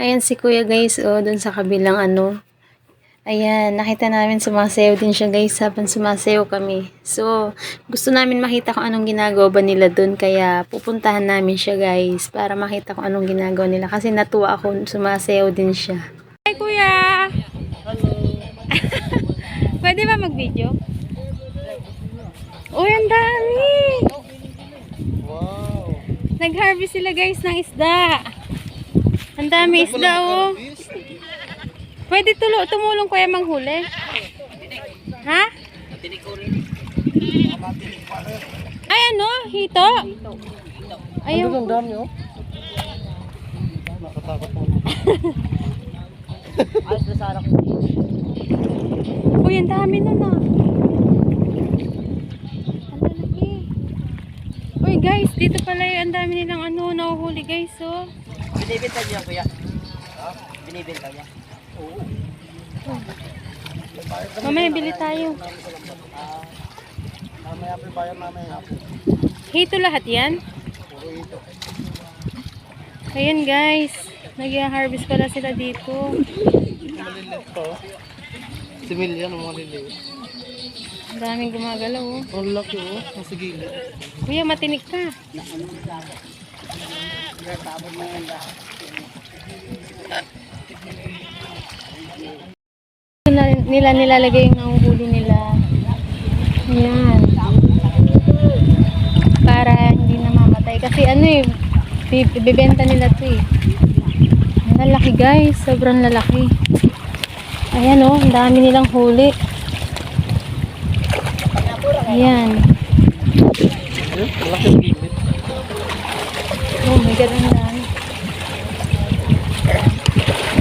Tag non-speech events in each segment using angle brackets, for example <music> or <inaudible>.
Ayan si kuya guys, oh, dun sa kabilang ano. Ayan, nakita namin sumasayaw din siya guys habang sumasayaw kami. So, gusto namin makita kung anong ginagawa ba nila dun. Kaya pupuntahan namin siya guys para makita kung anong ginagawa nila. Kasi natuwa ako, sumasayaw din siya. Hi kuya! <laughs> Pwede ba mag-video? Uy, ang dami! Wow. Nag-harvest sila guys ng isda. Ang dami isda oh. Pwede tulo, tumulong kuya manghuli. Ha? Ay ano? Hito? Ayaw. Ano ang dami oh? Nakatakot. Ayos na sarap. Uy, ang dami na na. Ang lalaki. Uy guys, dito pala yung ang dami nilang ano, nahuhuli guys oh. Binibenta niya kuya? Ha? Binibenta niya? Oo. Mamaya bili tayo. Mamaya po bayan mamaya po. Hito lahat yan? Puro ito. Ayan guys, nag-harvest pala sila dito. Maliliit pa oh. Si Milian ang maliliit. Ang daming gumagalaw oh. Ang laki oh. Nasa gilid. Kuya, matinik ka. Nila, nila nilalagay yung nahuhuli nila. Ayan. Para hindi namamatay. Kasi ano eh, bi- ibibenta nila to eh. Ang lalaki guys, sobrang lalaki. Ayan oh, ang dami nilang huli. Ayan. Ang God, ang dami.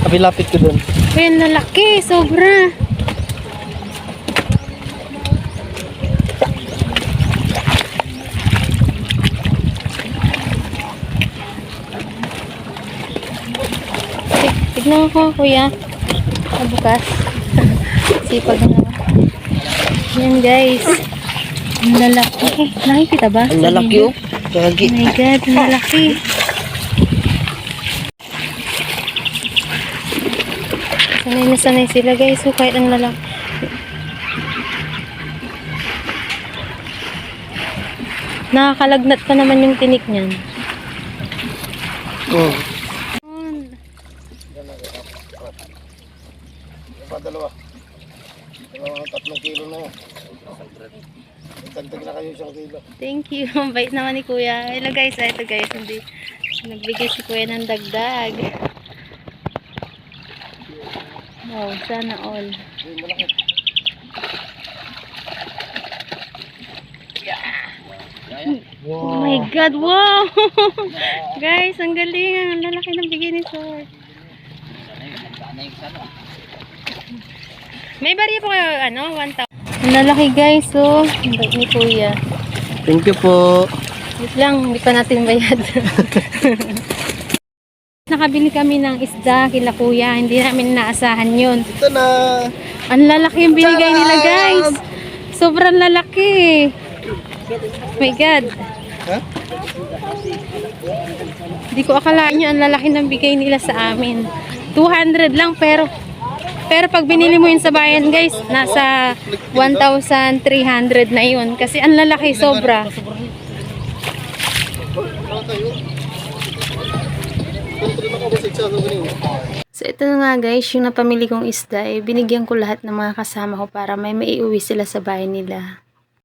Kabilapit ko dun. Ang lalaki, sobra. Tig- Tignan ko, kuya. Bukas. <laughs> Sipag na. Yan, guys. Ang lalaki. Nakikita ba? Ang lalaki oh. Gagi. Oh my God, ang lalaki. Sanay na sanay sila guys. So, kahit ang lalaki. Nakakalagnat pa naman yung tinik niyan. Oh. Pa dalawa. Dalawang tatlong kilo na. Dagdag na kayo isang kilo. Thank you. <laughs> Ang bait naman ni kuya. Hello guys. ah, Ito guys. Hindi. Nagbigay si kuya ng dagdag. Wow. Sana all. Malaki. Oh my God, wow! <laughs> Guys, ang galing. Ang lalaki ng bigay ni Sir. May barya po kayo, ano, 1,000. Ang lalaki guys, oh. Ang ni Kuya. Thank you po. Wait lang, hindi pa natin bayad. <laughs> Nakabili kami ng isda kila Kuya. Hindi namin naasahan yun. Ito na. Ang lalaki yung binigay nila guys. Sobrang lalaki. Oh my God. Ha? Hindi ko akalain yun, ang lalaki ng bigay nila sa amin. 200 lang, pero pero pag binili mo yun sa bayan, guys, nasa 1,300 na yun. Kasi ang lalaki, sobra. Ano tayo? Kontrol na ako ba sa eksano ganyan? So, ito na nga guys, yung napamili kong isda, eh, binigyan ko lahat ng mga kasama ko para may maiuwi sila sa bahay nila.